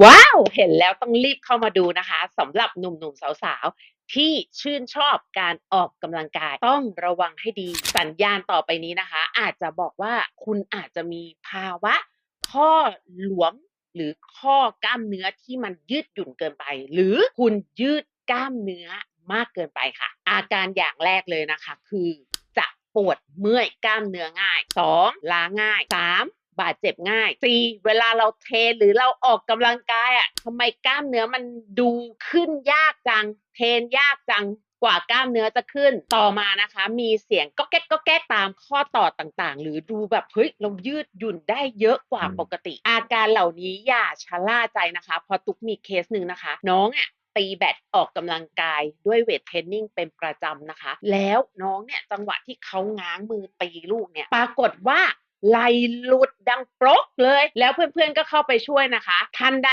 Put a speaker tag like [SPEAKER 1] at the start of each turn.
[SPEAKER 1] ว้าว เห็นแล้วต้องรีบเข้ามาดูนะคะสำหรับหนุ่มๆสาวๆ ที่ชื่นชอบการออกกำลังกายต้องระวังให้ดี สัญญาณต่อไปนี้นะคะ อาจจะบอกว่าคุณอาจจะมีภาวะ ข้อหลวม หรือข้อกล้ามเนื้อที่มันยืดหยุ่นเกินไป หรือคุณยืดกล้ามเนื้อมากเกินไปค่ะ อาการอย่างแรกเลยนะคะ คือ จะปวดเมื่อยกล้ามเนื้อง่าย 2. ล้าง่าย 3. บาดเจ็บง่าย 4. เวลาเราเทรนหรือเราออกกำลังกายอะทำไมกล้ามเนื้อมันดูขึ้นยากจัง เทรนยากจังกว่ากล้ามเนื้อจะขึ้นต่อมานะคะ มีเสียงก็แก๊กก็แก๊กตามข้อต่อต่างๆ หรือดูแบบเฮ้ยเรายืดหยุ่นได้เยอะกว่า
[SPEAKER 2] อืม
[SPEAKER 1] ปกติ อาการเหล่านี้อย่าชะล่าใจนะคะเพอตุกมีเคสหนึ่งนะคะ น้องอะตีแบดออกกำลังกายด้วยเวทเทรนนิ่งเป็นประจำนะคะ แล้วน้องเนี่ยจังหวะที่เขาง้างมือตีลูกเนี่ย ปรากฏว่า ไหลหลุดดังปรกเลย แล้วเพื่อนๆก็เข้าไปช่วยนะคะ ทันใด